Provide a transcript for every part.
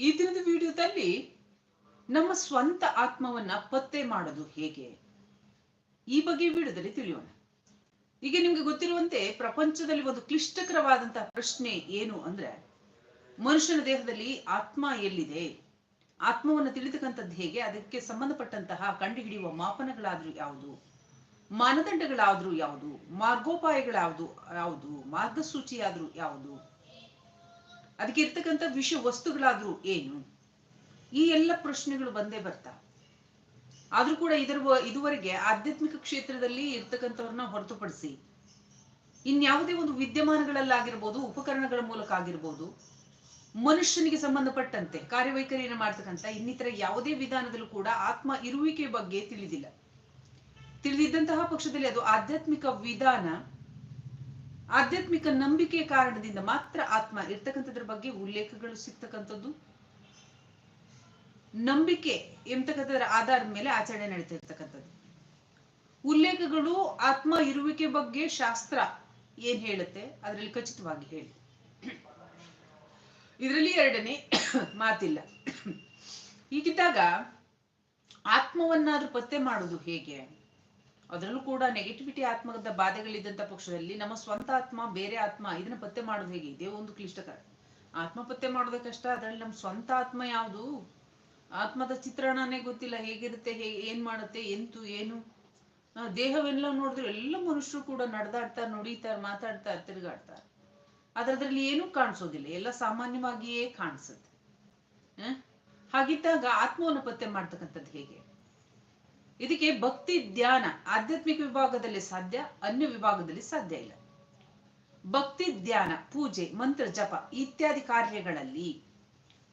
ಈ ದಿನದ ವಿಡಿಯೋದಲ್ಲಿ ನಮ್ಮ ಸ್ವಂತ ಆತ್ಮವನ್ನ ಪತ್ತೆ ಮಾಡೋದು ಹೇಗೆ? ಈ ಬಗ್ಗೆ ವಿಡಿಯೋದಲ್ಲಿ ತಿಳಿಯೋಣ. ಈಗ ನಿಮ್ಗೆ ಗೊತ್ತಿರುವಂತೆ ಪ್ರಪಂಚದಲ್ಲಿ ಒಂದು ಕ್ಲಿಷ್ಟಕರವಾದಂತಹ ಪ್ರಶ್ನೆ ಏನು ಅಂದ್ರೆ, ಮನುಷ್ಯನ ದೇಹದಲ್ಲಿ ಆತ್ಮ ಎಲ್ಲಿದೆ? ಆತ್ಮವನ್ನು ತಿಳಿದಕ್ಕಂಥದ್ದು ಹೇಗೆ? ಅದಕ್ಕೆ ಸಂಬಂಧಪಟ್ಟಂತಹ ಕಂಡುಹಿಡಿಯುವ ಮಾಪನಗಳಾದ್ರೂ ಯಾವುದು? ಮಾನದಂಡಗಳಾದ್ರೂ ಯಾವುದು? ಮಾರ್ಗೋಪಾಯಗಳಾವುದು ಯಾವುದು? ಮಾರ್ಗಸೂಚಿಯಾದ್ರೂ ಯಾವುದು? ಅದಕ್ಕೆ ಇರ್ತಕ್ಕಂಥ ವಿಷಯ ವಸ್ತುಗಳಾದ್ರೂ ಏನು? ಈ ಎಲ್ಲ ಪ್ರಶ್ನೆಗಳು ಬಂದೇ ಬರ್ತಾ. ಆದ್ರೂ ಕೂಡ ಇದರ ಇದುವರೆಗೆ ಆಧ್ಯಾತ್ಮಿಕ ಕ್ಷೇತ್ರದಲ್ಲಿ ಇರ್ತಕ್ಕಂಥವ್ರನ್ನ ಹೊರತುಪಡಿಸಿ ಇನ್ಯಾವುದೇ ಒಂದು ವಿದ್ಯಮಾನಗಳಲ್ಲಾಗಿರ್ಬೋದು, ಉಪಕರಣಗಳ ಮೂಲಕ ಆಗಿರ್ಬೋದು, ಮನುಷ್ಯನಿಗೆ ಸಂಬಂಧಪಟ್ಟಂತೆ ಕಾರ್ಯವೈಖರಿಯನ್ನು ಮಾಡ್ತಕ್ಕಂಥ ಇನ್ನಿತರ ಯಾವುದೇ ವಿಧಾನದಲ್ಲೂ ಕೂಡ ಆತ್ಮ ಇರುವಿಕೆ ಬಗ್ಗೆ ತಿಳಿದಿಲ್ಲ. ತಿಳಿದಿದ್ದಂತಹ ಪಕ್ಷದಲ್ಲಿ ಅದು ಆಧ್ಯಾತ್ಮಿಕ ವಿಧಾನ ಆಧ್ಯಾತ್ಮಿಕ ನಂಬಿಕೆ ಕಾರಣದಿಂದ ಮಾತ್ರ ಆತ್ಮ ಇರ್ತಕ್ಕಂಥದ್ರ ಬಗ್ಗೆ ಉಲ್ಲೇಖಗಳು ಸಿಗ್ತಕ್ಕಂಥದ್ದು. ನಂಬಿಕೆ ಎಂಬತಕ್ಕಂಥದ್ರ ಆಧಾರದ ಮೇಲೆ ಆಚರಣೆ ನಡೀತಾ ಇರ್ತಕ್ಕಂಥದ್ದು ಉಲ್ಲೇಖಗಳು ಆತ್ಮ ಇರುವಿಕೆ ಬಗ್ಗೆ ಶಾಸ್ತ್ರ ಏನ್ ಹೇಳುತ್ತೆ? ಅದರಲ್ಲಿ ಖಚಿತವಾಗಿ ಹೇಳಿ. ಇದರಲ್ಲಿ ಎರಡನೇ ಮಾತಿಲ್ಲ. ಹೀಗಿದ್ದಾಗ ಆತ್ಮವನ್ನಾದ್ರೂ ಪತ್ತೆ ಮಾಡುವುದು ಹೇಗೆ? ಅದರಲ್ಲೂ ಕೂಡ ನೆಗೆಟಿವಿಟಿ ಆತ್ಮದ ಬಾಧೆಗಳಿದ್ದಂಥ ಪಕ್ಷದಲ್ಲಿ ನಮ್ಮ ಸ್ವಂತ ಆತ್ಮ, ಬೇರೆ ಆತ್ಮ ಇದನ್ನ ಪತ್ತೆ ಮಾಡೋದು ಹೇಗೆ? ಇದೇ ಒಂದು ಕ್ಲಿಷ್ಟಕರ ಆತ್ಮ ಪತ್ತೆ ಮಾಡೋದೇ ಕಷ್ಟ ಅದರಲ್ಲಿ ನಮ್ಮ ಸ್ವಂತ ಆತ್ಮ ಯಾವುದು? ಆತ್ಮದ ಚಿತ್ರಣನೇ ಗೊತ್ತಿಲ್ಲ. ಹೇಗಿರುತ್ತೆ ಹೇಗೆ ಏನ್ ಮಾಡುತ್ತೆ, ಎಂತು, ಏನು? ದೇಹವೆಲ್ಲ ನೋಡಿದ್ರೆ ಎಲ್ಲ ಮನುಷ್ಯರು ಕೂಡ ನಡೆದಾಡ್ತಾರೆ ನುಡಿತಾರೆ ಮಾತಾಡ್ತಾರೆ ತಿರುಗಾಡ್ತಾರೆ ಅದರದ್ರಲ್ಲಿ ಏನೂ ಕಾಣಿಸೋದಿಲ್ಲ. ಎಲ್ಲ ಸಾಮಾನ್ಯವಾಗಿಯೇ ಕಾಣಿಸುತ್ತೆ. ಹ? ಹಾಗಿದ್ದಾಗ ಆತ್ಮವನ್ನು ಪತ್ತೆ ಮಾಡ್ತಕ್ಕಂಥದ್ದು ಹೇಗೆ? ಇದಕ್ಕೆ ಭಕ್ತಿ ಧ್ಯಾನ ಆಧ್ಯಾತ್ಮಿಕ ವಿಭಾಗದಲ್ಲಿ ಸಾಧ್ಯ, ಅನ್ಯ ವಿಭಾಗದಲ್ಲಿ ಸಾಧ್ಯ ಇಲ್ಲ. ಭಕ್ತಿ ಧ್ಯಾನ, ಪೂಜೆ, ಮಂತ್ರ ಜಪ ಇತ್ಯಾದಿ ಕಾರ್ಯಗಳಲ್ಲಿ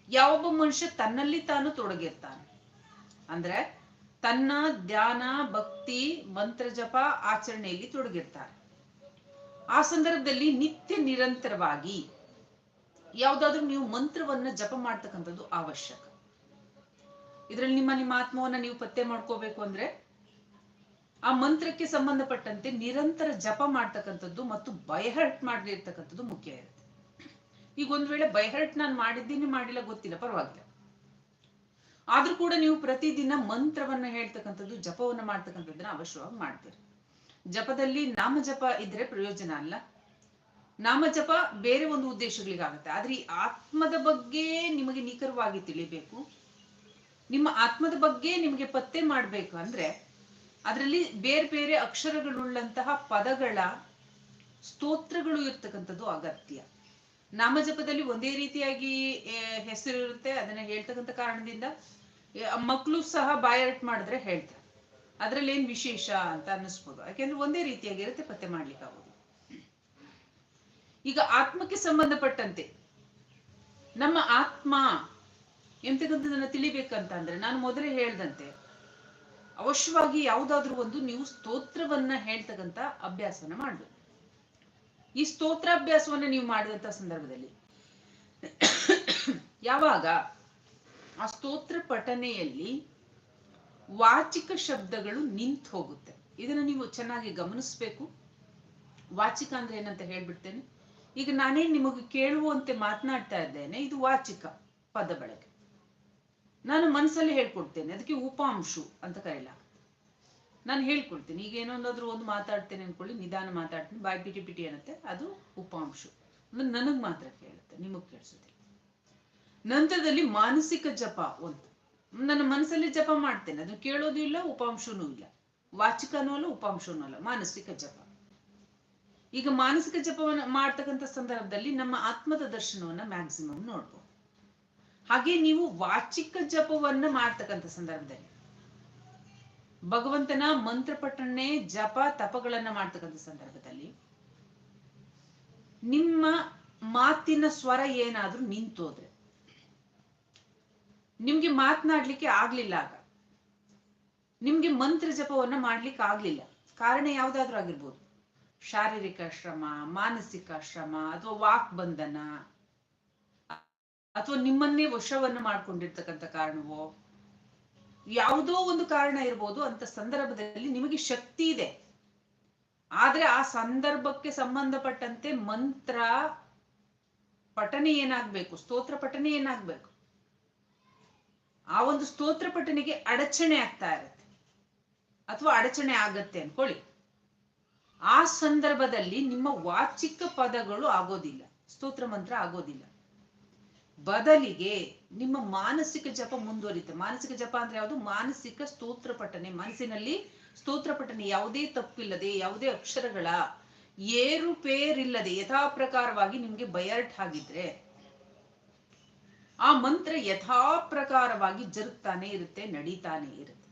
ಯಾವೊಬ್ಬ ಮನುಷ್ಯ ತನ್ನಲ್ಲಿ ತಾನು ತೊಡಗಿರ್ತಾನೆ. ಅಂದ್ರೆ ತನ್ನ ಧ್ಯಾನ, ಭಕ್ತಿ, ಮಂತ್ರ ಜಪ ಆಚರಣೆಯಲ್ಲಿ ತೊಡಗಿರ್ತಾರೆ ಆ ಸಂದರ್ಭದಲ್ಲಿ ನಿತ್ಯ ನಿರಂತರವಾಗಿ ಯಾವುದಾದ್ರೂ ನೀವು ಮಂತ್ರವನ್ನ ಜಪ ಮಾಡ್ತಕ್ಕಂಥದ್ದು ಅವಶ್ಯಕ. ಇದರಲ್ಲಿ ನಿಮ್ಮ ನಿಮ್ಮ ಆತ್ಮವನ್ನ ನೀವು ಪತ್ತೆ ಮಾಡ್ಕೋಬೇಕು ಅಂದ್ರೆ ಆ ಮಂತ್ರಕ್ಕೆ ಸಂಬಂಧಪಟ್ಟಂತೆ ನಿರಂತರ ಜಪ ಮಾಡ್ತಕ್ಕಂಥದ್ದು ಮತ್ತು ಬೈಹರ್ಟ್ ಮಾಡಿರ್ತಕ್ಕಂಥದ್ದು ಮುಖ್ಯ ಇರುತ್ತೆ. ಈಗ ಒಂದ್ ವೇಳೆ ಬೈಹರ್ಟ್ ನಾನು ಮಾಡಿದ್ದೀನಿ ಮಾಡಿಲ್ಲ ಗೊತ್ತಿಲ್ಲ, ಪರವಾಗಿಲ್ಲ. ಆದ್ರೂ ಕೂಡ ನೀವು ಪ್ರತಿದಿನ ಮಂತ್ರವನ್ನ ಹೇಳ್ತಕ್ಕಂಥದ್ದು, ಜಪವನ್ನ ಮಾಡ್ತಕ್ಕಂಥದ್ದನ್ನ ಅವಶ್ಯವಾಗಿ ಮಾಡ್ತೀರಿ. ಜಪದಲ್ಲಿ ನಾಮ ಜಪ ಇದ್ರೆ ಪ್ರಯೋಜನ ಅಲ್ಲ. ನಾಮ ಜಪ ಬೇರೆ ಒಂದು ಉದ್ದೇಶಗಳಿಗಾಗುತ್ತೆ. ಆದ್ರೆ ಈ ಆತ್ಮದ ಬಗ್ಗೆ ನಿಮಗೆ ನಿಖರವಾಗಿ ತಿಳಿಬೇಕು. ನಿಮ್ಮ ಆತ್ಮದ ಬಗ್ಗೆ ನಿಮಗೆ ಪತ್ತೆ ಮಾಡ್ಬೇಕು ಅಂದ್ರೆ ಅದರಲ್ಲಿ ಬೇರೆ ಬೇರೆ ಅಕ್ಷರಗಳುಳ್ಳಂತಹ ಪದಗಳ ಸ್ತೋತ್ರಗಳು ಇರ್ತಕ್ಕಂಥದ್ದು ಅಗತ್ಯ. ನಾಮಜಪದಲ್ಲಿ ಒಂದೇ ರೀತಿಯಾಗಿ ಹೆಸರು ಇರುತ್ತೆ, ಅದನ್ನ ಹೇಳ್ತಕ್ಕಂಥ ಕಾರಣದಿಂದ ಮಕ್ಕಳು ಸಹ ಬಾಯರ್ಟ್ ಮಾಡಿದ್ರೆ ಹೇಳ್ತಾರೆ. ಅದ್ರಲ್ಲಿ ಏನ್ ವಿಶೇಷ ಅಂತ ಅನ್ನಿಸ್ಬೋದು. ಯಾಕೆಂದ್ರೆ ಒಂದೇ ರೀತಿಯಾಗಿ ಇರುತ್ತೆ, ಪತ್ತೆ ಮಾಡ್ಲಿಕ್ಕೆ ಆಗೋದು ಈಗ ಆತ್ಮಕ್ಕೆ ಸಂಬಂಧಪಟ್ಟಂತೆ, ನಮ್ಮ ಆತ್ಮ ಎಂತಕ್ಕಂಥದನ್ನ ತಿಳಿಬೇಕಂತಂದ್ರೆ ನಾನು ಮೊದಲೇ ಹೇಳ್ದಂತೆ, ಅವಶ್ಯವಾಗಿ ಯಾವುದಾದ್ರೂ ಒಂದು ನೀವು ಸ್ತೋತ್ರವನ್ನ ಹೇಳ್ತಕ್ಕಂಥ ಅಭ್ಯಾಸನ ಮಾಡ್ಬೇಕು. ಈ ಸ್ತೋತ್ರ ಅಭ್ಯಾಸವನ್ನ ನೀವು ಮಾಡಿದಂಥ ಸಂದರ್ಭದಲ್ಲಿ, ಯಾವಾಗ ಆ ಸ್ತೋತ್ರ ಪಠನೆಯಲ್ಲಿ ವಾಚಿಕ ಶಬ್ದಗಳು ನಿಂತು ಹೋಗುತ್ತೆ. ಇದನ್ನ ನೀವು ಚೆನ್ನಾಗಿ ಗಮನಿಸ್ಬೇಕು. ವಾಚಿಕ ಅಂದ್ರೆ ಏನಂತ ಹೇಳ್ಬಿಡ್ತೇನೆ. ಈಗ ನಾನೇ ನಿಮಗೆ ಕೇಳುವಂತೆ ಮಾತನಾಡ್ತಾ ಇದ್ದೇನೆ, ಇದು ವಾಚಿಕ ಪದ ಬಳಕೆ ನಾನು ಮನಸ್ಸಲ್ಲಿ ಹೇಳ್ಕೊಡ್ತೇನೆ. ಅದಕ್ಕೆ ಉಪಾಂಶು ಅಂತ ಕರೆಯಲ್ಲ. ನಾನು ಹೇಳ್ಕೊಡ್ತೀನಿ. ಈಗ ಏನೊಂದಾದ್ರೂ ಒಂದು ಮಾತಾಡ್ತೇನೆ ಅನ್ಕೊಳ್ಳಿ ನಿಧಾನ ಮಾತಾಡ್ತೀನಿ. ಬಾಯ್ ಪಿಟಿ ಪಿಟಿ ಅನ್ನತ್ತೆ. ಅದು ಉಪಾಂಶು. ಅಂದ್ರೆ ನನಗ್ ಮಾತ್ರ ಕೇಳುತ್ತೆ, ನಿಮಗ್ ಕೇಳಿಸುತ್ತೆ ನಂತರದಲ್ಲಿ ಮಾನಸಿಕ ಜಪ ಒಂದು. ನನ್ನ ಮನಸ್ಸಲ್ಲಿ ಜಪ ಮಾಡ್ತೇನೆ. ಅದು ಕೇಳೋದು ಇಲ್ಲ, ಉಪಾಂಶನೂ ಇಲ್ಲ. ವಾಚಿಕನೂ ಅಲ್ಲ, ಉಪಾಂಶನೂ ಅಲ್ಲ. ಮಾನಸಿಕ ಜಪ. ಈಗ ಮಾನಸಿಕ ಜಪವನ್ನ ಮಾಡ್ತಕ್ಕಂಥ ಸಂದರ್ಭದಲ್ಲಿ ನಮ್ಮ ಆತ್ಮದ ದರ್ಶನವನ್ನ ಮ್ಯಾಕ್ಸಿಮಮ್ ನೋಡ್ಬೋದು. ಹಾಗೆ ನೀವು ವಾಚಿಕ ಜಪವನ್ನ ಮಾಡ್ತಕ್ಕಂಥ ಸಂದರ್ಭದಲ್ಲಿ. ಭಗವಂತನ ಮಂತ್ರ ಪಠಣೆ, ಜಪ, ತಪಗಳನ್ನ ಮಾಡ್ತಕ್ಕಂಥ ಸಂದರ್ಭದಲ್ಲಿ ನಿಮ್ಮ ಮಾತಿನ ಸ್ವರ ಏನಾದ್ರೂ ನಿಂತೋದ್ರೆ, ನಿಮ್ಗೆ ಮಾತನಾಡ್ಲಿಕ್ಕೆ ಆಗ್ಲಿಲ್ಲ ಆಗ, ನಿಮ್ಗೆ ಮಂತ್ರ ಜಪವನ್ನ ಮಾಡ್ಲಿಕ್ಕೆ ಆಗ್ಲಿಲ್ಲ. ಕಾರಣ ಯಾವ್ದಾದ್ರೂ ಆಗಿರ್ಬೋದು. ಶಾರೀರಿಕ ಶ್ರಮ, ಮಾನಸಿಕ ಶ್ರಮ ಅಥವಾ ವಾಕ್ ಬಂಧನ ಅಥವಾ ನಿಮ್ಮನ್ನೇ ವಶವನ್ನು ಮಾಡ್ಕೊಂಡಿರ್ತಕ್ಕಂಥ ಕಾರಣವೋ? ಯಾವುದೋ ಒಂದು ಕಾರಣ ಇರ್ಬೋದು, ಅಂತ ಸಂದರ್ಭದಲ್ಲಿ ನಿಮಗೆ ಶಕ್ತಿ ಇದೆ. ಆದ್ರೆ ಆ ಸಂದರ್ಭಕ್ಕೆ ಸಂಬಂಧಪಟ್ಟಂತೆ ಮಂತ್ರ ಪಠನೆ ಏನಾಗ್ಬೇಕು? ಸ್ತೋತ್ರ ಪಠನೆ ಏನಾಗ್ಬೇಕು? ಆ ಒಂದು ಸ್ತೋತ್ರ ಪಠನೆಗೆ ಅಡಚಣೆ ಆಗ್ತಾ ಇರುತ್ತೆ. ಅಥವಾ ಅಡಚಣೆ ಆಗತ್ತೆ ಅನ್ಕೊಳ್ಳಿ. ಆ ಸಂದರ್ಭದಲ್ಲಿ ನಿಮ್ಮ ವಾಚಿಕ ಪದಗಳು ಆಗೋದಿಲ್ಲ. ಸ್ತೋತ್ರ ಮಂತ್ರ ಆಗೋದಿಲ್ಲ. ಬದಲಿಗೆ ನಿಮ್ಮ ಮಾನಸಿಕ ಜಪ ಮುಂದುವರಿಯುತ್ತೆ. ಮಾನಸಿಕ ಜಪ ಅಂದ್ರೆ ಯಾವುದು? ಮಾನಸಿಕ ಸ್ತೋತ್ರ ಪಠನೆ. ಮನಸ್ಸಿನಲ್ಲಿ ಸ್ತೋತ್ರ ಪಠನೆ. ಯಾವುದೇ ತಪ್ಪಿಲ್ಲದೆ, ಯಾವುದೇ ಅಕ್ಷರಗಳ ಏರುಪೇರಿಲ್ಲದೆ ಯಥಾ ಪ್ರಕಾರವಾಗಿ ನಿಮ್ಗೆ ಬಯರ್ಟ್ ಆಗಿದ್ರೆ ಆ ಮಂತ್ರ ಯಥಾ ಪ್ರಕಾರವಾಗಿ ಜರುಗ್ತಾನೆ ಇರುತ್ತೆ, ನಡೀತಾನೆ ಇರುತ್ತೆ.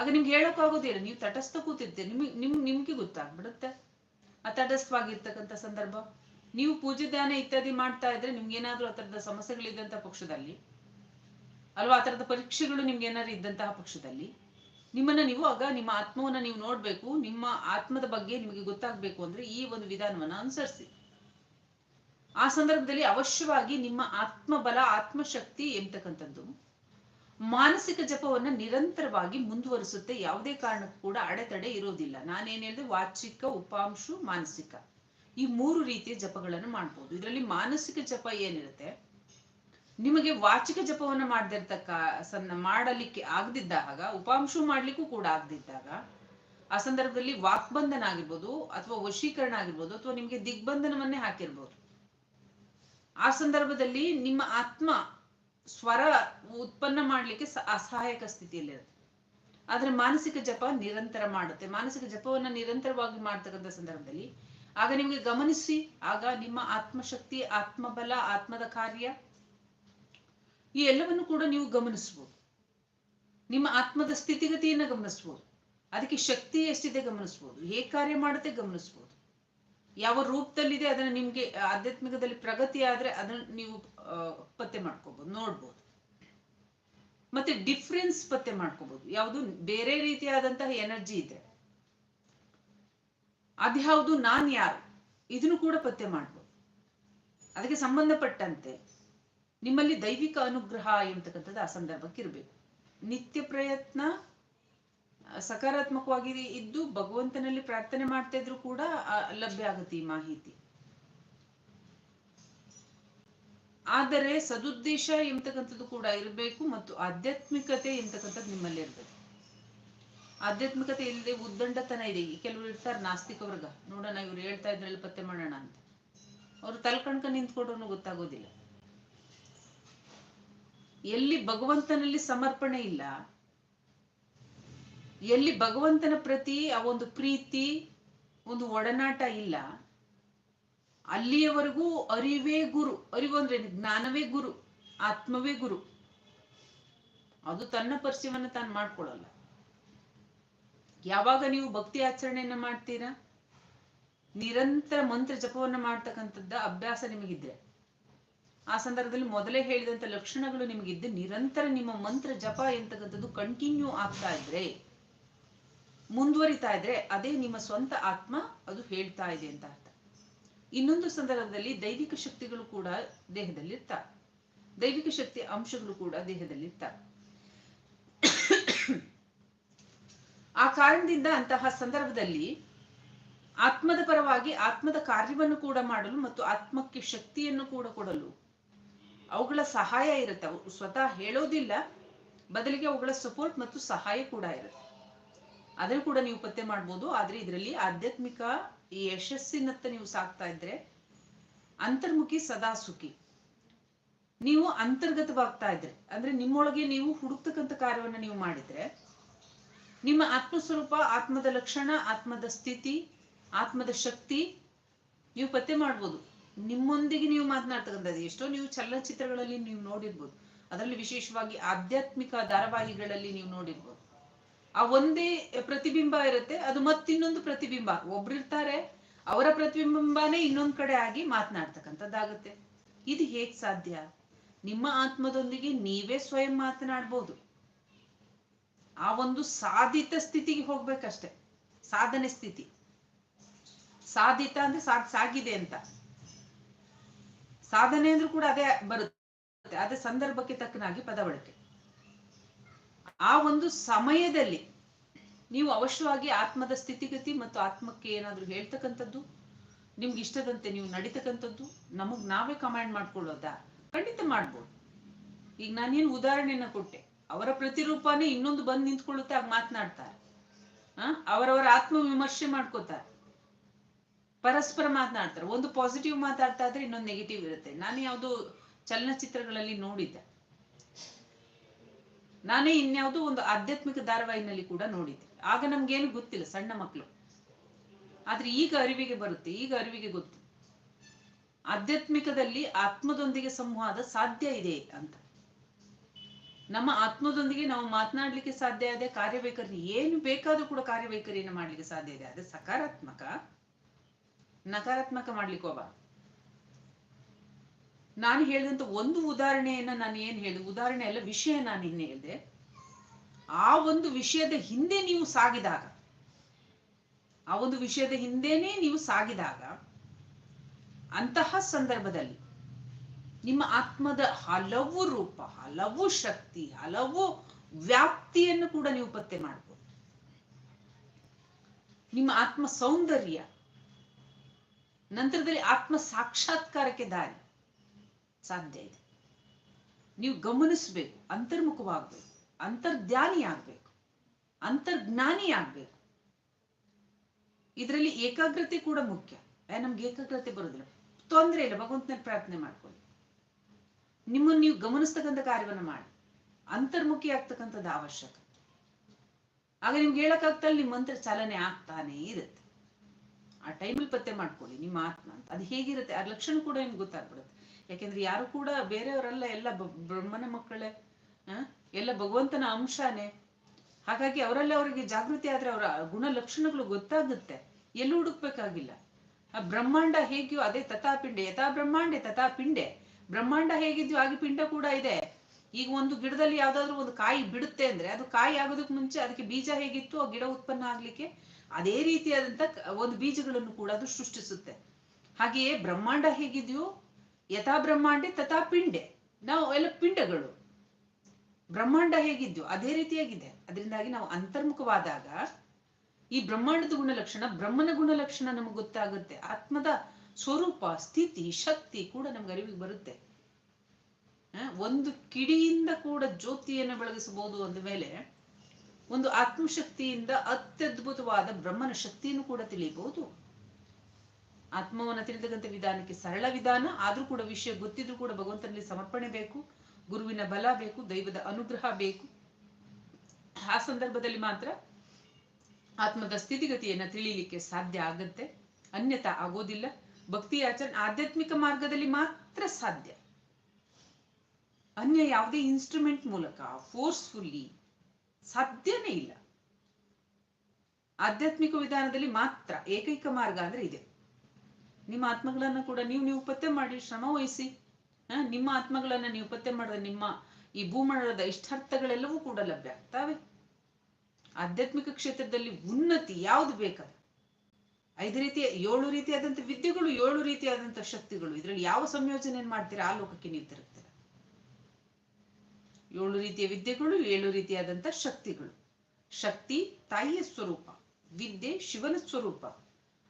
ಆಗ ನಿಮ್ಗೆ ಹೇಳೋಕ್ಕಾಗೋದಿಲ್ಲ ನೀವು ತಟಸ್ಥ ಕೂತಿರ್ತೀರಿ. ನಿಮ್ಗೆ ನಿಮ್ ನಿಮ್ಗೆ ಗೊತ್ತಾಗ್ಬಿಡುತ್ತೆ. ಆ ತಟಸ್ಥವಾಗಿರ್ತಕ್ಕಂಥ ಸಂದರ್ಭ. ನೀವು ಪೂಜೆ ಧ್ಯಾನ ಇತ್ಯಾದಿ ಮಾಡ್ತಾ ಇದ್ರೆ ನಿಮ್ಗೆ ಏನಾದ್ರೂ ಆ ತರದ ಸಮಸ್ಯೆಗಳಿದ್ದಂತಹ ಪಕ್ಷದಲ್ಲಿ, ಅಲ್ವಾ? ಆ ತರದ ಪರೀಕ್ಷೆಗಳು ನಿಮ್ಗೆ ಏನಾದ್ರು ಇದ್ದಂತಹ ಪಕ್ಷದಲ್ಲಿ, ನಿಮ್ಮನ್ನ ನೀವು ಆಗ ನಿಮ್ಮ ಆತ್ಮವನ್ನ ನೀವು ನೋಡ್ಬೇಕು, ನಿಮ್ಮ ಆತ್ಮದ ಬಗ್ಗೆ ನಿಮಗೆ ಗೊತ್ತಾಗ್ಬೇಕು ಅಂದ್ರೆ ಈ ಒಂದು ವಿಧಾನವನ್ನ ಅನುಸರಿಸಿ. ಆ ಸಂದರ್ಭದಲ್ಲಿ ಅವಶ್ಯವಾಗಿ ನಿಮ್ಮ ಆತ್ಮಬಲ, ಆತ್ಮಶಕ್ತಿ ಎಂಬತಕ್ಕಂಥದ್ದು ಮಾನಸಿಕ ಜಪವನ್ನ ನಿರಂತರವಾಗಿ ಮುಂದುವರಿಸುತ್ತೆ. ಯಾವುದೇ ಕಾರಣಕ್ಕೂ ಕೂಡ ಅಡೆತಡೆ ಇರೋದಿಲ್ಲ. ನಾನೇನ್ ಹೇಳಿದೆ? ವಾಚಿಕ, ಉಪಾಂಶು, ಮಾನಸಿಕ. ಈ ಮೂರು ರೀತಿಯ ಜಪಗಳನ್ನು ಮಾಡ್ಬೋದು. ಇದರಲ್ಲಿ ಮಾನಸಿಕ ಜಪ ಏನಿರುತ್ತೆ? ನಿಮಗೆ ವಾಚಿಕ ಜಪವನ್ನು ಮಾಡದಿರ್ತಕ್ಕ, ಸನ್ನ ಮಾಡಲಿಕ್ಕೆ ಆಗದಿದ್ದಾಗ, ಉಪಾಂಶು ಮಾಡ್ಲಿಕ್ಕೂ ಕೂಡ ಆಗದಿದ್ದಾಗ, ಆ ಸಂದರ್ಭದಲ್ಲಿ ವಾಕ್ಬಂಧನ ಆಗಿರ್ಬೋದು, ಅಥವಾ ವಶೀಕರಣ ಆಗಿರ್ಬೋದು, ಅಥವಾ ನಿಮಗೆ ದಿಗ್ಬಂಧನವನ್ನೇ ಹಾಕಿರ್ಬೋದು. ಆ ಸಂದರ್ಭದಲ್ಲಿ ನಿಮ್ಮ ಆತ್ಮ ಸ್ವರ ಉತ್ಪನ್ನ ಮಾಡಲಿಕ್ಕೆ ಅಸಹಾಯಕ ಸ್ಥಿತಿಯಲ್ಲಿರುತ್ತೆ. ಆದ್ರೆ ಮಾನಸಿಕ ಜಪ ನಿರಂತರ ಮಾಡುತ್ತೆ. ಮಾನಸಿಕ ಜಪವನ್ನ ನಿರಂತರವಾಗಿ ಮಾಡ್ತಕ್ಕಂಥ ಸಂದರ್ಭದಲ್ಲಿ ಆಗ ನಿಮಗೆ ಗಮನಿಸಿ, ಆಗ ನಿಮ್ಮ ಆತ್ಮಶಕ್ತಿ, ಆತ್ಮಬಲ, ಆತ್ಮದ ಕಾರ್ಯ, ಈ ಎಲ್ಲವನ್ನು ಕೂಡ ನೀವು ಗಮನಿಸ್ಬೋದು. ನಿಮ್ಮ ಆತ್ಮದ ಸ್ಥಿತಿಗತಿಯನ್ನ ಗಮನಿಸ್ಬೋದು. ಅದಕ್ಕೆ ಶಕ್ತಿ ಎಷ್ಟಿದೆ ಗಮನಿಸ್ಬೋದು. ಹೇಗೆ ಕಾರ್ಯ ಮಾಡುತ್ತೆ ಗಮನಿಸ್ಬೋದು. ಯಾವ ರೂಪದಲ್ಲಿದೆ ಅದನ್ನ ನಿಮ್ಗೆ ಆಧ್ಯಾತ್ಮಿಕದಲ್ಲಿ ಪ್ರಗತಿ ಆದ್ರೆ ಅದನ್ನ ನೀವು ಪತ್ತೆ ಮಾಡ್ಕೋಬಹುದು ನೋಡ್ಬೋದು. ಮತ್ತೆ ಡಿಫ್ರೆನ್ಸ್ ಪತ್ತೆ ಮಾಡ್ಕೋಬಹುದು ಯಾವುದು ಬೇರೆ ರೀತಿಯಾದಂತಹ ಎನರ್ಜಿ ಇದೆ ಅದ್ಯಾವುದು ನಾನ್ ಯಾರು? ಇದನ್ನು ಕೂಡ ಪತ್ತೆ ಮಾಡ್ಬೋದು. ಅದಕ್ಕೆ ಸಂಬಂಧಪಟ್ಟಂತೆ ನಿಮ್ಮಲ್ಲಿ ದೈವಿಕ ಅನುಗ್ರಹ ಎಂತಕ್ಕಂಥದ್ದು ಆ ಸಂದರ್ಭಕ್ಕೆ ಇರಬೇಕು ನಿತ್ಯ ಪ್ರಯತ್ನ, ಸಕಾರಾತ್ಮಕವಾಗಿ ಇದ್ದು ಭಗವಂತನಲ್ಲಿ ಪ್ರಾರ್ಥನೆ ಮಾಡ್ತಾ ಇದ್ರು ಕೂಡ ಲಭ್ಯ ಆಗುತ್ತೆ ಈ ಮಾಹಿತಿ. ಆದರೆ ಸದುದ್ದೇಶ ಎಂತಕ್ಕಂಥದ್ದು ಕೂಡ ಇರಬೇಕು ಮತ್ತು ಆಧ್ಯಾತ್ಮಿಕತೆ ಎಂತಕ್ಕಂಥದ್ದು ನಿಮ್ಮಲ್ಲಿ ಇರಬೇಕು ಆಧ್ಯಾತ್ಮಿಕತೆ ಇಲ್ಲದೆ ಉದ್ದಂಡತನ ಇದೆ. ಕೆಲವರು ಇರ್ತಾರೆ ನಾಸ್ತಿಕ ವರ್ಗ. ನೋಡೋಣ, ಇವ್ರು ಹೇಳ್ತಾ ಇದ್ರಲ್ಲಿ ಪತ್ತೆ ಮಾಡೋಣ ಅಂತ. ಅವ್ರು ತಲ್ಕಣ್ಕ ನಿಂತ್ಕೊಂಡ್ರು ಗೊತ್ತಾಗೋದಿಲ್ಲ. ಎಲ್ಲಿ ಭಗವಂತನಲ್ಲಿ ಸಮರ್ಪಣೆ ಇಲ್ಲ, ಎಲ್ಲಿ ಭಗವಂತನ ಪ್ರತಿ ಆ ಒಂದು ಪ್ರೀತಿ, ಒಂದು ಒಡನಾಟ ಇಲ್ಲ, ಅಲ್ಲಿಯವರೆಗೂ ಅರಿವೇ ಗುರು. ಅರಿವು ಅಂದ್ರೆ ಜ್ಞಾನವೇ ಗುರು, ಆತ್ಮವೇ ಗುರು. ಅದು ತನ್ನ ಪರಿಚಯವನ್ನ ತಾನು ಮಾಡ್ಕೊಳ್ಳಲ್ಲ. ಯಾವಾಗ ನೀವು ಭಕ್ತಿ ಆಚರಣೆಯನ್ನ ಮಾಡ್ತೀರಾ? ನಿರಂತರ ಮಂತ್ರ ಜಪವನ್ನ ಮಾಡ್ತಕ್ಕಂಥದ್ದ ಅಭ್ಯಾಸ ನಿಮಗಿದ್ರೆ. ಆ ಸಂದರ್ಭದಲ್ಲಿ ಮೊದಲೇ ಹೇಳಿದಂತ ಲಕ್ಷಣಗಳು ನಿಮಗಿದ್ದು ನಿರಂತರ ನಿಮ್ಮ ಮಂತ್ರ ಜಪ ಎಂತಕ್ಕಂಥದ್ದು ಕಂಟಿನ್ಯೂ ಆಗ್ತಾ ಇದ್ರೆ, ಮುಂದುವರಿತಾ ಇದ್ರೆ ಅದೇ ನಿಮ್ಮ ಸ್ವಂತ ಆತ್ಮ ಅದು ಹೇಳ್ತಾ ಇದೆ ಅಂತ ಅರ್ಥ. ಇನ್ನೊಂದು ಸಂದರ್ಭದಲ್ಲಿ ದೈವಿಕ ಶಕ್ತಿಗಳು ಕೂಡ ದೇಹದಲ್ಲಿ ಇರ್ತಾ ದೈವಿಕ ಶಕ್ತಿ ಅಂಶಗಳು ಕೂಡ ದೇಹದಲ್ಲಿ ಇರ್ತವೆ ಆ ಕಾರಣದಿಂದ ಅಂತಹ ಸಂದರ್ಭದಲ್ಲಿ ಆತ್ಮದ ಪರವಾಗಿ ಆತ್ಮದ ಕಾರ್ಯವನ್ನು ಕೂಡ ಮಾಡಲು ಮತ್ತು ಆತ್ಮಕ್ಕೆ ಶಕ್ತಿಯನ್ನು ಕೂಡ ಕೊಡಲು ಅವುಗಳ ಸಹಾಯ ಇರುತ್ತೆ. ಅವು ಸ್ವತಃ ಹೇಳೋದಿಲ್ಲ, ಬದಲಿಗೆ ಅವುಗಳ ಸಪೋರ್ಟ್ ಮತ್ತು ಸಹಾಯ ಕೂಡ ಇರುತ್ತೆ. ಅದನ್ನು ಕೂಡ ನೀವು ಪತ್ತೆ ಮಾಡ್ಬೋದು, ಆದ್ರೆ ಇದರಲ್ಲಿ ಆಧ್ಯಾತ್ಮಿಕ ಯಶಸ್ಸಿನತ್ತ ನೀವು ಸಾಕ್ತಾ ಇದ್ರೆ ಅಂತರ್ಮುಖಿ ಸದಾ ಸುಖಿ. ನೀವು ಅಂತರ್ಗತವಾಗ್ತಾ ಇದ್ರೆ, ಅಂದ್ರೆ ನಿಮ್ಮೊಳಗೆ ನೀವು ಹುಡುಕ್ತಕ್ಕಂಥ ಕಾರ್ಯವನ್ನು ನೀವು ಮಾಡಿದ್ರೆ ನಿಮ್ಮ ಆತ್ಮಸ್ವರೂಪ, ಆತ್ಮದ ಲಕ್ಷಣ, ಆತ್ಮದ ಸ್ಥಿತಿ, ಆತ್ಮದ ಶಕ್ತಿ, ನೀವು ಪತ್ತೆ ಮಾಡ್ಬೋದು. ನಿಮ್ಮೊಂದಿಗೆ ನೀವು ಮಾತನಾಡ್ತಕ್ಕಂಥದ್ದು ಎಷ್ಟೋ ನೀವು ಚಲನಚಿತ್ರಗಳಲ್ಲಿ ನೀವು ನೋಡಿರ್ಬೋದು. ಅದರಲ್ಲಿ ವಿಶೇಷವಾಗಿ ಆಧ್ಯಾತ್ಮಿಕ ಧಾರಾವಾಹಿಗಳಲ್ಲಿ ನೀವು ನೋಡಿರ್ಬೋದು. ಆ ಒಂದೇ ಪ್ರತಿಬಿಂಬ ಇರುತ್ತೆ. ಅದು ಮತ್ತಿನ್ನೊಂದು ಪ್ರತಿಬಿಂಬ. ಒಬ್ರಿರ್ತಾರೆ ಅವರ ಪ್ರತಿಬಿಂಬನೇ ಇನ್ನೊಂದ್ ಕಡೆ ಆಗಿ ಮಾತನಾಡ್ತಕ್ಕಂಥದ್ದಾಗುತ್ತೆ. ಇದು ಹೇಗ್ ಸಾಧ್ಯ? ನಿಮ್ಮ ಆತ್ಮದೊಂದಿಗೆ ನೀವೇ ಸ್ವಯಂ ಮಾತನಾಡ್ಬೋದು. ಆ ಒಂದು ಸಾಧಿತ ಸ್ಥಿತಿಗೆ ಹೋಗ್ಬೇಕಷ್ಟೆ. ಸಾಧನೆ ಸ್ಥಿತಿ. ಸಾಧಿತ ಅಂದ್ರೆ ಸಾಧ ಸಾಗಿದೆ ಅಂತ. ಸಾಧನೆ ಅಂದ್ರೂ ಕೂಡ ಅದೇ ಬರುತ್ತೆ. ಅದೇ ಸಂದರ್ಭಕ್ಕೆ ತಕ್ಕನಾಗಿ ಪದ ಬಳಕೆ ಆ ಒಂದು ಸಮಯದಲ್ಲಿ ನೀವು ಅವಶ್ಯವಾಗಿ ಆತ್ಮದ ಸ್ಥಿತಿಗತಿ ಮತ್ತು ಆತ್ಮಕ್ಕೆ ಏನಾದ್ರೂ ಹೇಳ್ತಕ್ಕಂಥದ್ದು, ನಿಮ್ಗೆ ಇಷ್ಟದಂತೆ ನೀವು ನಡೀತಕ್ಕಂಥದ್ದು, ನಮಗ್ ನಾವೇ ಕಮಾಂಡ್ ಮಾಡ್ಕೊಳ್ಳೋದಾ? ಖಂಡಿತ ಮಾಡ್ಬೋದು. ಈಗ ನಾನೇನು ಉದಾಹರಣೆಯನ್ನ ಕೊಟ್ಟೆ. ಅವರ ಪ್ರತಿರೂಪನೇ ಇನ್ನೊಂದು ಬಂದು ನಿಂತ್ಕೊಳ್ಳುತ್ತೆ, ಆಗ ಮಾತನಾಡ್ತಾರೆ. ಅವರವರ ಆತ್ಮ ವಿಮರ್ಶೆ ಮಾಡ್ಕೋತಾರೆ. ಪರಸ್ಪರ ಮಾತನಾಡ್ತಾರೆ. ಒಂದು ಪಾಸಿಟಿವ್ ಮಾತಾಡ್ತಾ ಇದ್ರೆ ಇನ್ನೊಂದು ನೆಗೆಟಿವ್ ಇರುತ್ತೆ. ನಾನು ಯಾವುದು ಚಲನಚಿತ್ರಗಳಲ್ಲಿ ನೋಡಿದ್ದೆ. ನಾನೇ ಇನ್ಯಾವುದೋ ಒಂದು ಆಧ್ಯಾತ್ಮಿಕ ಧಾರಾವಾಹಿನಲ್ಲಿ ಕೂಡ ನೋಡಿದ್ದೆ. ಆಗ ನಮ್ಗೇನು ಗೊತ್ತಿಲ್ಲ, ಸಣ್ಣ ಮಕ್ಕಳು ಆದ್ರೆ ಈಗ ಅರಿವಿಗೆ ಬರುತ್ತೆ, ಈಗ ಅರಿವಿಗೆ ಗೊತ್ತು. ಆಧ್ಯಾತ್ಮಿಕದಲ್ಲಿ ಆತ್ಮದೊಂದಿಗೆ ಸಂವಾದ ಸಾಧ್ಯ ಇದೆ ಅಂತ. ನಮ್ಮ ಆತ್ಮದೊಂದಿಗೆ ನಾವು ಮಾತನಾಡ್ಲಿಕ್ಕೆ ಸಾಧ್ಯ ಇದೆ ಕಾರ್ಯವೈಖರಿ ಏನು ಬೇಕಾದ್ರೂ ಕೂಡ ಕಾರ್ಯವೈಖರಿಯನ್ನು ಮಾಡ್ಲಿಕ್ಕೆ ಸಾಧ್ಯ ಇದೆ. ಅದು ಸಕಾರಾತ್ಮಕ, ನಕಾರಾತ್ಮಕ ಮಾಡ್ಲಿಕ್ಕೆ ಹೋಗ ನಾನು ಹೇಳಿದಂತ ಒಂದು ಉದಾಹರಣೆಯನ್ನ ನಾನು ಏನ್ ಹೇಳಿದೆ, ಉದಾಹರಣೆ ಅಲ್ಲ ವಿಷಯ ನಾನು ಇನ್ನು ಹೇಳಿದೆ. ಆ ಒಂದು ವಿಷಯದ ಹಿಂದೆ ನೀವು ಸಾಗಿದಾಗ, ಆ ಒಂದು ವಿಷಯದ ಹಿಂದೆನೇ ನೀವು ಸಾಗಿದಾಗ, ಅಂತಹ ಸಂದರ್ಭದಲ್ಲಿ ನಿಮ್ಮ ಆತ್ಮದ ಹಲವು ರೂಪ, ಹಲವು ಶಕ್ತಿ, ಹಲವು ವ್ಯಾಪ್ತಿಯನ್ನು ಕೂಡ ನೀವು ಪತ್ತೆ ಮಾಡಬಹುದು ನಿಮ್ಮ ಆತ್ಮ ಸೌಂದರ್ಯ, ನಂತರದಲ್ಲಿ ಆತ್ಮ ಸಾಕ್ಷಾತ್ಕಾರಕ್ಕೆ ದಾರಿ ಸಾಧ್ಯ ಇದೆ. ನೀವು ಗಮನಿಸಬೇಕು, ಅಂತರ್ಮುಖವಾಗಬೇಕು ಅಂತರ್ಧ್ಯಾನಿ ಆಗ್ಬೇಕು ಅಂತರ್ಜ್ಞಾನಿ ಆಗ್ಬೇಕು ಇದರಲ್ಲಿ ಏಕಾಗ್ರತೆ ಕೂಡ ಮುಖ್ಯ. ನಮ್ಗೆ ಏಕಾಗ್ರತೆ ಬರೋದಿಲ್ಲ. ತೊಂದರೆ ಇಲ್ಲ, ಭಗವಂತನಲ್ಲಿ ಪ್ರಾರ್ಥನೆ ಮಾಡ್ಕೊಳ್ಳಿ. ನಿಮ್ಮನ್ನು ನೀವು ಗಮನಿಸ್ತಕ್ಕಂಥ ಕಾರ್ಯವನ್ನು ಮಾಡಿ. ಅಂತರ್ಮುಖಿ ಆಗ್ತಕ್ಕಂಥದ್ದು ಅವಶ್ಯಕ. ಆಗ ನಿಮ್ಗೆ ಹೇಳಕ್ಕಾಗ್ತಲ್ಲ, ನಿಮ್ಮ ಮಂತ್ರ ಚಾಲನೆ ಆಗ್ತಾನೆ ಇರುತ್ತೆ. ಆ ಟೈಮಲ್ಲಿ ಪತ್ತೆ ಮಾಡ್ಕೊಳ್ಳಿ, ನಿಮ್ಮ ಆತ್ಮ ಅಂತ. ಅದು ಹೇಗಿರುತ್ತೆ? ಆ ಲಕ್ಷಣ ಕೂಡ ನಿಮ್ಗೆ ಗೊತ್ತಾಗ್ಬಿಡುತ್ತೆ. ಯಾಕೆಂದ್ರೆ ಯಾರು ಕೂಡ ಬೇರೆಯವರೆಲ್ಲ ಎಲ್ಲ ಬ್ರಹ್ಮನ ಮಕ್ಕಳೇ? ಎಲ್ಲ ಭಗವಂತನ ಅಂಶನೇ. ಹಾಗಾಗಿ ಅವರೆಲ್ಲ ಅವರಿಗೆ ಜಾಗೃತಿ ಆದ್ರೆ ಅವರ ಗುಣ ಲಕ್ಷಣಗಳು ಗೊತ್ತಾಗುತ್ತೆ. ಎಲ್ಲೂ ಹುಡುಕ್ಬೇಕಾಗಿಲ್ಲ. ಆ ಬ್ರಹ್ಮಾಂಡ ಹೇಗ್ಯೋ ಅದೇ ತಥಾಪಿಂಡೆ. ಯಥಾ ಬ್ರಹ್ಮಾಂಡೆ ತಥಾ ಪಿಂಡೆ ಬ್ರಹ್ಮಾಂಡ ಹೇಗಿದ್ಯೋ ಹಾಗೆ ಪಿಂಡ ಕೂಡ ಇದೆ. ಈಗ ಒಂದು ಗಿಡದಲ್ಲಿ ಯಾವ್ದಾದ್ರು ಒಂದು ಕಾಯಿ ಬಿಡುತ್ತೆ ಅಂದ್ರೆ ಅದು ಕಾಯಿ ಆಗೋದಕ್ಕೆ ಮುಂಚೆ ಅದಕ್ಕೆ ಬೀಜ ಹೇಗಿತ್ತು ಆ ಗಿಡ ಉತ್ಪನ್ನ ಆಗ್ಲಿಕ್ಕೆ ಅದೇ ರೀತಿಯಾದಂತ ಒಂದು ಬೀಜಗಳನ್ನು ಕೂಡ ಅದು ಸೃಷ್ಟಿಸುತ್ತೆ. ಹಾಗೆಯೇ ಬ್ರಹ್ಮಾಂಡ ಹೇಗಿದೆಯೋ ಯಥಾ ಬ್ರಹ್ಮಾಂಡೆ ತಥಾ ಪಿಂಡೆ. ನಾವು ಎಲ್ಲ ಪಿಂಡಗಳು. ಬ್ರಹ್ಮಾಂಡ ಹೇಗಿದ್ಯೋ ಅದೇ ರೀತಿಯಾಗಿದೆ. ಅದರಿಂದಾಗಿ ನಾವು ಅಂತರ್ಮುಖವಾದಾಗ ಈ ಬ್ರಹ್ಮಾಂಡದ ಗುಣಲಕ್ಷಣ ಬ್ರಹ್ಮನ ಗುಣಲಕ್ಷಣ ನಮಗೆ ಗೊತ್ತಾಗುತ್ತೆ. ಆತ್ಮದ ಸ್ವರೂಪ, ಸ್ಥಿತಿ, ಶಕ್ತಿ ಕೂಡ ನಮ್ಗೆ ಅರಿವಿಗೆ ಬರುತ್ತೆ. ಒಂದು ಕಿಡಿಯಿಂದ ಕೂಡ ಜ್ಯೋತಿಯನ್ನು ಬೆಳಗಿಸಬಹುದು ಅಂದ ಮೇಲೆ ಒಂದು ಆತ್ಮಶಕ್ತಿಯಿಂದ ಅತ್ಯದ್ಭುತವಾದ ಬ್ರಹ್ಮನ ಶಕ್ತಿಯನ್ನು ಕೂಡ ತಿಳಿಯಬಹುದು. ಆತ್ಮವನ್ನ ತಿಳಿದಕ್ಕಂಥ ವಿಧಾನಕ್ಕೆ ಸರಳ ವಿಧಾನ, ಆದ್ರೂ ಕೂಡ ವಿಷಯ ಗೊತ್ತಿದ್ರೂ ಕೂಡ ಭಗವಂತನಲ್ಲಿ ಸಮರ್ಪಣೆ ಬೇಕು, ಗುರುವಿನ ಬಲ ಬೇಕು, ದೈವದ ಅನುಗ್ರಹ ಬೇಕು. ಆ ಸಂದರ್ಭದಲ್ಲಿ ಮಾತ್ರ ಆತ್ಮದ ಸ್ಥಿತಿಗತಿಯನ್ನ ತಿಳಿಲಿಕ್ಕೆ ಸಾಧ್ಯ ಆಗತ್ತೆ ಅನ್ಯತಾ ಆಗೋದಿಲ್ಲ. ಭಕ್ತಿ ಆಚರಣೆ ಆಧ್ಯಾತ್ಮಿಕ ಮಾರ್ಗದಲ್ಲಿ ಮಾತ್ರ ಸಾಧ್ಯ. ಅನ್ಯ ಯಾವುದೇ ಇನ್ಸ್ಟ್ರೂಮೆಂಟ್ ಮೂಲಕ ಫೋರ್ಸ್ಫುಲ್ಲಿ ಸಾಧ್ಯನೇ ಇಲ್ಲ. ಆಧ್ಯಾತ್ಮಿಕ ವಿಧಾನದಲ್ಲಿ ಮಾತ್ರ ಏಕೈಕ ಮಾರ್ಗ ಅಂದ್ರೆ ಇದೆ. ನಿಮ್ಮ ಆತ್ಮಗಳನ್ನ ಕೂಡ ನೀವು ನೀವು ಪತ್ತೆ ಮಾಡಿ, ಶ್ರಮ ವಹಿಸಿ. ನಿಮ್ಮ ಆತ್ಮಗಳನ್ನ ನೀವು ಪತ್ತೆ ಮಾಡಿದ್ರೆ ನಿಮ್ಮ ಈ ಭೂಮಂಡಲದ ಇಷ್ಟಾರ್ಥಗಳೆಲ್ಲವೂ ಕೂಡ ಲಭ್ಯ ಆಗ್ತಾವೆ. ಆಧ್ಯಾತ್ಮಿಕ ಕ್ಷೇತ್ರದಲ್ಲಿ ಉನ್ನತಿ ಯಾವುದು ಬೇಕಾದ ಐದು ರೀತಿಯ, ಏಳು ರೀತಿಯಾದಂಥ ವಿದ್ಯೆಗಳು, ಏಳು ರೀತಿಯಾದಂಥ ಶಕ್ತಿಗಳು. ಇದರಲ್ಲಿ ಯಾವ ಸಂಯೋಜನೆ ಮಾಡ್ತೀರಾ? ಆ ಲೋಕಕ್ಕೆ ನೀವು ತಿರುಗ್ತೀರ ಏಳು ರೀತಿಯ ವಿದ್ಯೆಗಳು, ಏಳು ರೀತಿಯಾದಂಥ ಶಕ್ತಿಗಳು. ಶಕ್ತಿ ತಾಯಿಯ ಸ್ವರೂಪ, ವಿದ್ಯೆ ಶಿವನ ಸ್ವರೂಪ.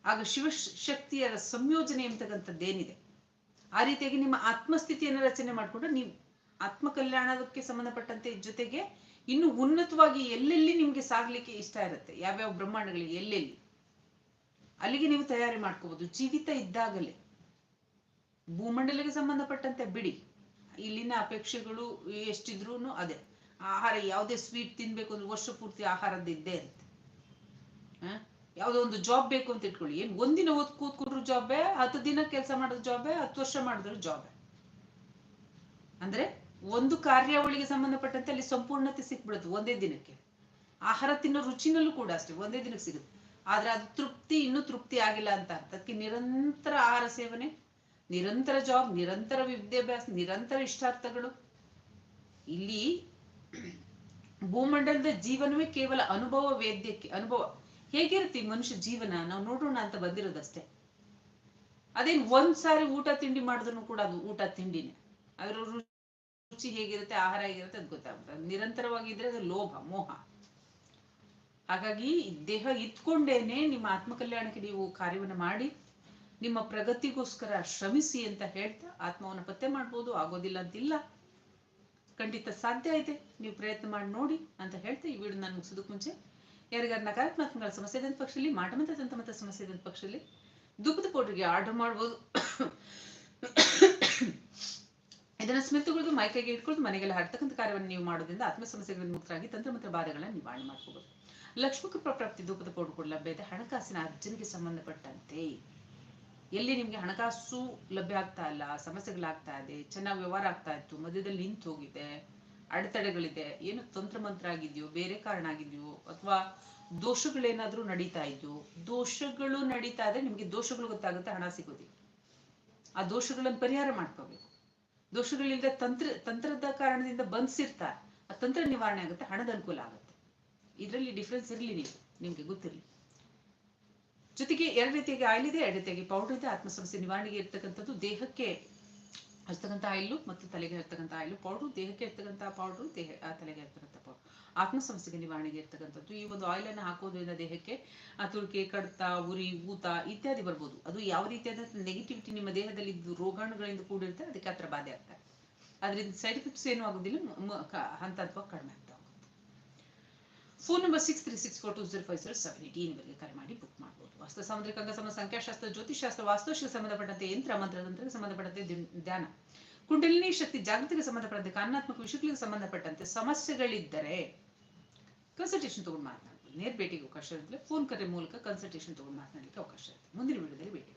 ಆಗ ಶಿವ ಶಕ್ತಿಯ ಸಂಯೋಜನೆ ಎಂಬತಕ್ಕಂಥದ್ದೇನಿದೆ ಆ ರೀತಿಯಾಗಿ ನಿಮ್ಮ ಆತ್ಮಸ್ಥಿತಿಯನ್ನು ರಚನೆ ಮಾಡಿಕೊಂಡು ನೀವು ಆತ್ಮ ಕಲ್ಯಾಣಕ್ಕೆ ಸಂಬಂಧಪಟ್ಟಂತೆ ಜೊತೆಗೆ ಇನ್ನು ಉನ್ನತವಾಗಿ ಎಲ್ಲೆಲ್ಲಿ ನಿಮ್ಗೆ ಸಾಗ್ಲಿಕ್ಕೆ ಇಷ್ಟ ಇರುತ್ತೆ? ಯಾವ್ಯಾವ ಬ್ರಹ್ಮಾಂಡಗಳಿಗೆ ಎಲ್ಲೆಲ್ಲಿ? ಅಲ್ಲಿಗೆ ನೀವು ತಯಾರಿ ಮಾಡ್ಕೋಬಹುದು ಜೀವಿತ ಇದ್ದಾಗಲೇ. ಭೂಮಂಡಲಕ್ಕೆ ಸಂಬಂಧಪಟ್ಟಂತೆ ಬಿಡಿ. ಇಲ್ಲಿನ ಅಪೇಕ್ಷೆಗಳು ಎಷ್ಟಿದ್ರು ಅದೇ. ಆಹಾರ ಯಾವುದೇ ಸ್ವೀಟ್ ತಿನ್ಬೇಕು ಅಂದ್ರೆ ವರ್ಷ ಪೂರ್ತಿ ಇದ್ದೇ ಇರುತ್ತೆ? ಯಾವುದೋ ಒಂದು ಜಾಬ್ ಬೇಕು ಅಂತ ಇಟ್ಕೊಳ್ಳಿ. ಏನ್ ಒಂದಿನ ಓದ್, ಕೂತ್ಕೊಂಡ್ರು ಜಾಬೇ ಹತ್ತು ದಿನ ಕೆಲಸ ಮಾಡಿದ್ರು ಜಾಬೇ ಹತ್ತು ವರ್ಷ ಮಾಡಿದ್ರು ಜಾಬೇ ಅಂದ್ರೆ ಒಂದು ಕಾರ್ಯಾವಳಿಗೆ ಸಂಬಂಧಪಟ್ಟಂತೆ ಅಲ್ಲಿ ಸಂಪೂರ್ಣತೆ ಸಿಕ್ಬಿಡುತ್ತೆ ಒಂದೇ ದಿನಕ್ಕೆ. ಆಹಾರ ತಿನ್ನೋ ರುಚಿನಲ್ಲೂ ಕೂಡ ಅಷ್ಟೇ, ಒಂದೇ ದಿನಕ್ಕೆ ಸಿಗುತ್ತೆ. ಆದ್ರೆ ಅದು ತೃಪ್ತಿ, ಇನ್ನೂ ತೃಪ್ತಿ ಆಗಿಲ್ಲ ಅಂತ ಅರ್ಥ. ಅದಕ್ಕೆ ನಿರಂತರ ಆಹಾರ ಸೇವನೆ, ನಿರಂತರ ಜಾಬ್ ನಿರಂತರ ವಿದ್ಯಾಭ್ಯಾಸ, ನಿರಂತರ ಇಷ್ಟಾರ್ಥಗಳು. ಇಲ್ಲಿ ಭೂಮಂಡಲದ ಜೀವನವೇ ಕೇವಲ ಅನುಭವ, ವೇದ್ಯಕ್ಕೆ ಅನುಭವ. ಹೇಗಿರುತ್ತೆ ಮನುಷ್ಯ ಜೀವನ? ನಾವು ನೋಡೋಣ ಅಂತ ಬಂದಿರೋದಷ್ಟೇ. ಅದೇನ್ ಒಂದ್ ಸಾರಿ ಊಟ ತಿಂಡಿ ಮಾಡಿದ್ರು ಕೂಡ ಅದು ಊಟ ತಿಂಡಿನೇ. ಅದ್ರ ರುಚಿ ಹೇಗಿರುತ್ತೆ, ಆಹಾರ ಹೇಗಿರುತ್ತೆ ಅದು ಗೊತ್ತಾಗುತ್ತೆ ನಿರಂತರವಾಗಿದ್ರೆ ಅದು ಲೋಭ, ಮೋಹ. ಹಾಗಾಗಿ ದೇಹ ಇತ್ಕೊಂಡೇನೆ ನಿಮ್ಮ ಆತ್ಮ ಕಲ್ಯಾಣಕ್ಕೆ ನೀವು ಕಾರ್ಯವನ್ನು ಮಾಡಿ, ನಿಮ್ಮ ಪ್ರಗತಿಗೋಸ್ಕರ ಶ್ರಮಿಸಿ ಅಂತ ಹೇಳ್ತಾ ಆತ್ಮವನ್ನು ಪತ್ತೆ ಮಾಡ್ಬೋದು, ಆಗೋದಿಲ್ಲ ಅಂತಿಲ್ಲ. ಖಂಡಿತ ಸಾಧ್ಯ ಇದೆ. ನೀವು ಪ್ರಯತ್ನ ಮಾಡಿ ನೋಡಿ ಅಂತ ಹೇಳ್ತಾ ಈ ವಿಡಿಯೋ ನಾನು ಮುಗಿಸೋದಕ್ಕೆ ಮುಂಚೆ. ಯಾರಿಗಾರು ನಕಾರಾತ್ಮಕಗಳ ಸಮಸ್ಯೆ ಇದ್ದಂಥ ಪಕ್ಷದಲ್ಲಿ ಮಾಟಮಂತ್ರ ತಂತ್ರಮಂತ್ರ ಸಮಸ್ಯೆ ಇದ್ದಂಥ ಪಕ್ಷದಲ್ಲಿ ದುಃಖದ ಪೌಡ್ರಿಗೆ ಆರ್ಡರ್ ಮಾಡ್ಬೋದು. ಇದನ್ನು ಸ್ಮಿತಗೊಳ್ದು ಮೈಕೈಗೆ ಇಟ್ಕೊಂಡು ಮನೆಗೆಲ್ಲ ಹರ್ತಕ್ಕಂಥ ಕಾರ್ಯವನ್ನು ನೀವು ಮಾಡೋದ್ರಿಂದ ಆತ್ಮ ಸಮಸ್ಯೆಗಳಿಂದ ಮುಕ್ತರಾಗಿ ತಂತ್ರ ಮಂತ್ರ ಬಾಧೆಗಳನ್ನು ನಿವಾರಣೆ ಮಾಡ್ಕೋಬಹುದು ಲಕ್ಷ್ಮಿ ಕೃಪಾ ಪ್ರಾಪ್ತಿ ಧೂಪದ ಪೌಡರ್ ಕೂಡ ಲಭ್ಯ ಇದೆ. ಹಣಕಾಸಿನ ಅರ್ಜನೆಗೆ ಸಂಬಂಧಪಟ್ಟಂತೆ ಎಲ್ಲಿ ನಿಮಗೆ ಹಣಕಾಸು ಲಭ್ಯ ಆಗ್ತಾ ಇಲ್ಲ, ಸಮಸ್ಯೆಗಳಾಗ್ತಾ ಇದೆ, ಚೆನ್ನಾಗಿ ವ್ಯವಹಾರ ಆಗ್ತಾ ಇತ್ತು, ಮಧ್ಯದಲ್ಲಿ ನಿಂತು ಹೋಗಿದೆ, ಅಡೆತಡೆಗಳಿದೆ, ಏನು ತಂತ್ರ ಮಂತ್ರ ಆಗಿದೆಯೋ ಬೇರೆ ಕಾರಣ ಆಗಿದೆಯೋ, ಅಥವಾ ದೋಷಗಳೇನಾದ್ರೂ ನಡೀತಾ ಇದೆಯೋ, ದೋಷಗಳು ನಡೀತಾ ಇದ್ರೆ ನಿಮಗೆ ದೋಷಗಳು ಗೊತ್ತಾಗುತ್ತೆ, ಹಣ ಸಿಗೋದಿಲ್ಲ. ಆ ದೋಷಗಳನ್ನು ಪರಿಹಾರ ಮಾಡ್ಕೋಬೇಕು. ದೋಷಗಳಿಲ್ಲದೆ ತಂತ್ರ, ತಂತ್ರದ ಕಾರಣದಿಂದ ಬಂಧಿಸಿರ್ತಾರೆ ಆ ತಂತ್ರ ನಿವಾರಣೆ ಆಗುತ್ತೆ, ಹಣದ ಅನುಕೂಲ ಆಗುತ್ತೆ. ಇದರಲ್ಲಿ ಡಿಫ್ರೆನ್ಸ್ ಇರಲಿ ನೀವು, ನಿಮಗೆ ಗೊತ್ತಿರಲಿ. ಜೊತೆಗೆ ಎರಡು ರೀತಿಯಾಗಿ ಆಯಿಲ್ ಇದೆ, ಎರಡು ರೀತಿಯಾಗಿ ಪೌಡರ್ ಇದೆ ಆತ್ಮ ಸಮಸ್ಯೆ ನಿವಾರಣೆಗೆ ಇರ್ತಕ್ಕಂಥದ್ದು ದೇಹಕ್ಕೆ ಹಚ್ತಕ್ಕಂಥ ಆಯಿಲು ಮತ್ತು ತಲೆಗೆ ಹಚ್ತಕ್ಕಂಥ ಆಯಿಲು ಪೌಡ್ರು ದೇಹಕ್ಕೆ ಇರ್ತಕ್ಕಂಥ ಪೌಡ್ರು ದೇಹ ತಲೆಗೆ ಇರ್ತಕ್ಕಂಥ ಪೌಡ್ರು ಆತ್ಮ ಸಮಸ್ಯೆಗೆ ನಿವಾರಣೆಗೆ ಇರ್ತಕ್ಕಂಥದ್ದು. ಈ ಒಂದು ಆಯಿಲನ್ನು ಹಾಕೋದ್ರಿಂದ ದೇಹಕ್ಕೆ ತುಳಿಕೆ ಕಡ್ತ, ಉರಿ, ಊತ ಇತ್ಯಾದಿ ಬರ್ಬೋದು. ಅದು ಯಾವ ರೀತಿಯಾದ ನೆಗೆಟಿವಿಟಿ ನಿಮ್ಮ ದೇಹದಲ್ಲಿ ಇದ್ದು ರೋಗಾಣುಗಳಿಂದ ಕೂಡಿರುತ್ತೆ, ಅದಕ್ಕೆ ಹತ್ರ ಬಾಧೆ ಆಗ್ತದೆ. ಅದರಿಂದ ಸೈಡ್ ಎಫೆಕ್ಟ್ಸ್ ಏನೂ ಆಗೋದಿಲ್ಲ ಹಂತ ಹಂತವಾಗಿ ಕಡಿಮೆ ಆಗ್ತಾ ಹೋಗುತ್ತೆ phone number six three six four two zero five zero seven eight ಕರೆ ಮಾಡಿ ಬುಕ್ ಮಾಡಬಹುದು ವಾಸ್ತು ಸಾಮುದ್ರಿಕ ಅಂಗಸಮ ಸಂಖ್ಯಾಶಾಸ್ತ್ರ ಜ್ಯೋತಿಷಾಸ್ತ್ರ ವಾಸ್ತುಶಿಗೆ ಸಂಬಂಧಪಟ್ಟಂತೆ ಯಂತ್ರ ಮಂತ್ರತಂತ್ರಕ್ಕೆ ಸಂಬಂಧಪಟ್ಟಂತೆ ಧ್ಯಾನ. ಕುಂಡಲಿನಿ ಶಕ್ತಿ ಜಾಗೃತಿಗೆ ಸಂಬಂಧಪಟ್ಟಂತೆ, ಕಾರಣಾತ್ಮಕ ವಿಷಯಗಳಿಗೆ ಸಂಬಂಧಪಟ್ಟಂತೆ ಸಮಸ್ಯೆಗಳಿದ್ದರೆ ಕನ್ಸಲ್ಟೇಷನ್ ತಗೊಂಡು ಮಾತನಾಡ್ಬೋದು. ನೇರ ಭೇಟಿಗೆ ಅವಕಾಶ ಇರುತ್ತೆ ಫೋನ್ ಕರೆ ಮೂಲಕ ಕನ್ಸಲ್ಟೇಷನ್ ತಗೊಂಡು ಮಾತನಾಡಲಿಕ್ಕೆ ಅವಕಾಶ ಇರುತ್ತೆ. ಮುಂದಿನ ವಿಡಿಯೋದಲ್ಲಿ ಭೇಟಿ